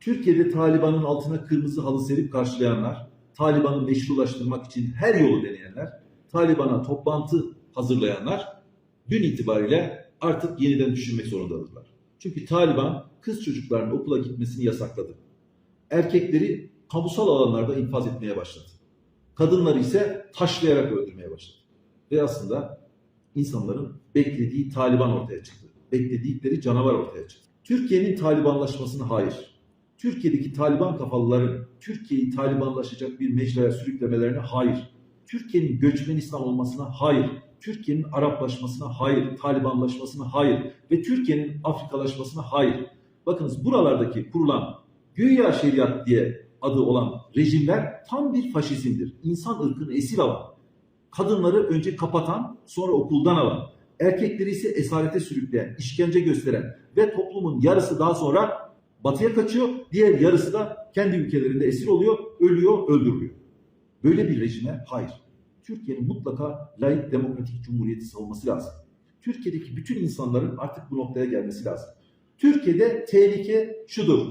Türkiye'de Taliban'ın altına kırmızı halı serip karşılayanlar, Taliban'ı meşrulaştırmak için her yolu deneyenler, Taliban'a toplantı hazırlayanlar dün itibariyle artık yeniden düşünmek zorundadırlar. Çünkü Taliban kız çocuklarının okula gitmesini yasakladı. Erkekleri kamusal alanlarda infaz etmeye başladı. Kadınları ise taşlayarak öldürmeye başladı. Ve aslında insanların beklediği Taliban ortaya çıktı. Bekledikleri canavar ortaya çıktı. Türkiye'nin Talibanlaşmasına hayır. Türkiye'deki Taliban kafalıların Türkiye'yi Talibanlaşacak bir mecraya sürüklemelerine hayır. Türkiye'nin göçmenistan olmasına hayır. Türkiye'nin Araplaşmasına hayır. Talibanlaşmasına hayır. Ve Türkiye'nin Afrikalaşmasına hayır. Bakınız buralardaki kurulan güya şeriat diye adı olan rejimler tam bir faşizmdir. İnsan ırkını esir alan, kadınları önce kapatan sonra okuldan alan, erkekleri ise esarete sürükleyen, işkence gösteren ve toplumun yarısı daha sonra batıya kaçıyor, diğer yarısı da kendi ülkelerinde esir oluyor, ölüyor, öldürülüyor. Böyle bir rejime hayır. Türkiye'nin mutlaka layık demokratik cumhuriyeti savunması lazım. Türkiye'deki bütün insanların artık bu noktaya gelmesi lazım. Türkiye'de tehlike şudur.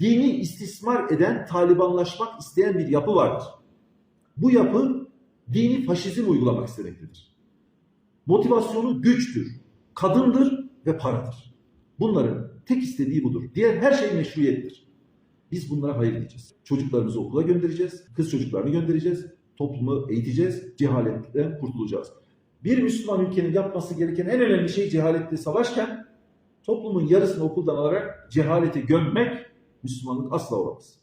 Dini istismar eden, talibanlaşmak isteyen bir yapı vardır. Bu yapı dini faşizm uygulamak istemektedir. Motivasyonu güçtür, kadındır ve paradır. Bunların tek istediği budur. Diğer her şey meşruiyettir. Biz bunlara hayır diyeceğiz. Çocuklarımızı okula göndereceğiz, kız çocuklarını göndereceğiz, toplumu eğiteceğiz, cehaletten kurtulacağız. Bir Müslüman ülkenin yapması gereken en önemli şey cehaletle savaşken toplumun yarısını okuldan alarak cehalete gömmek Müslümanlık asla olamaz.